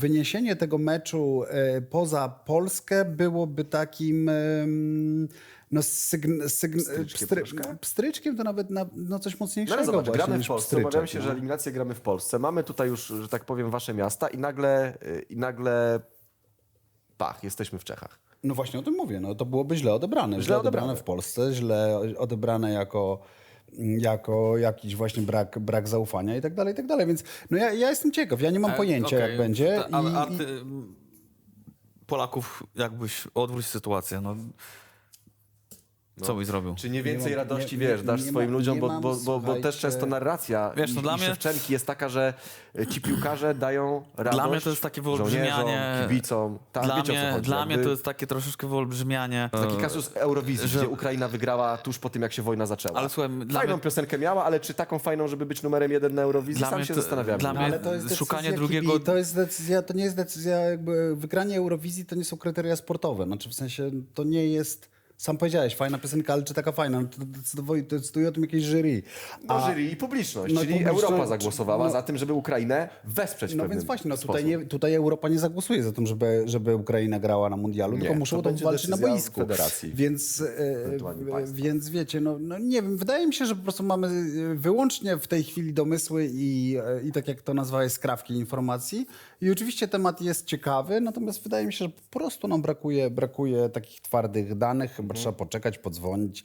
Wyniesienie tego meczu e, poza Polskę byłoby takim no, sygn, sygn, Pstryczkiem pstry, pstryczkiem to nawet na, no coś No mocniejszego ale zobacz, gramy w Polsce, obawiamy się, no. że eliminację gramy w Polsce. Mamy tutaj już, że tak powiem, wasze miasta i nagle, y, i nagle pach, jesteśmy w Czechach. No właśnie o tym mówię, no to byłoby źle odebrane. Źle, Źle odebrane. odebrane. w Polsce, źle odebrane jako, jako jakiś właśnie brak, brak zaufania i tak dalej, i tak dalej. Więc no ja, ja jestem ciekaw, ja nie mam E, pojęcia okej. jak będzie. A, i, a ty, Polaków jakbyś odwróć sytuację, no. Co byś zrobił? Czy nie więcej mam- radości, nie- wiesz, nie- dasz nie swoim mam- ludziom, nie bo, mam, bo, bo, bo też często narracja Wiesz, no i, dla i mnie- Szewczenki jest taka, że y, ci piłkarze dają radość Dla mnie to jest takie wyolbrzymianie. kibicom. Tak, dla wiecie, mnie, chodzi. dla mnie to jest takie troszeczkę wyolbrzymianie. Taki E, kasus Eurowizji, że- gdzie Ukraina wygrała tuż po tym, jak się wojna zaczęła. Ale słuchaj, dla Fajną mnie- piosenkę miała, ale czy taką fajną, żeby być numerem jeden na Eurowizji? Dla Sam mnie się to- zastanawiam. dla No, mnie- ale to jest decyzja szukanie drugiego- kibi- To jest decyzja, to nie jest decyzja, jakby wygranie Eurowizji to nie są kryteria sportowe. Znaczy w sensie to nie jest. Sam powiedziałeś, fajna piosenka, ale czy taka fajna? No to decyduje, decyduje o tym jakieś jury. No, jury i publiczność, No, czyli publiczność- Europa zagłosowała no- za tym, żeby Ukrainę wesprzeć w No więc właśnie, no tutaj, nie, tutaj Europa nie zagłosuje za tym, żeby, żeby Ukraina grała na mundialu, Nie, tylko muszą to o to będzie walczyć na boisku. federacji, Więc, e, więc wiecie, no, no nie wiem, wydaje mi się, że po prostu mamy e, wyłącznie w tej chwili domysły i, e, i tak jak to nazwałeś, skrawki informacji. I oczywiście temat jest ciekawy, natomiast wydaje mi się, że po prostu nam brakuje, brakuje takich twardych danych, chyba trzeba poczekać, podzwonić.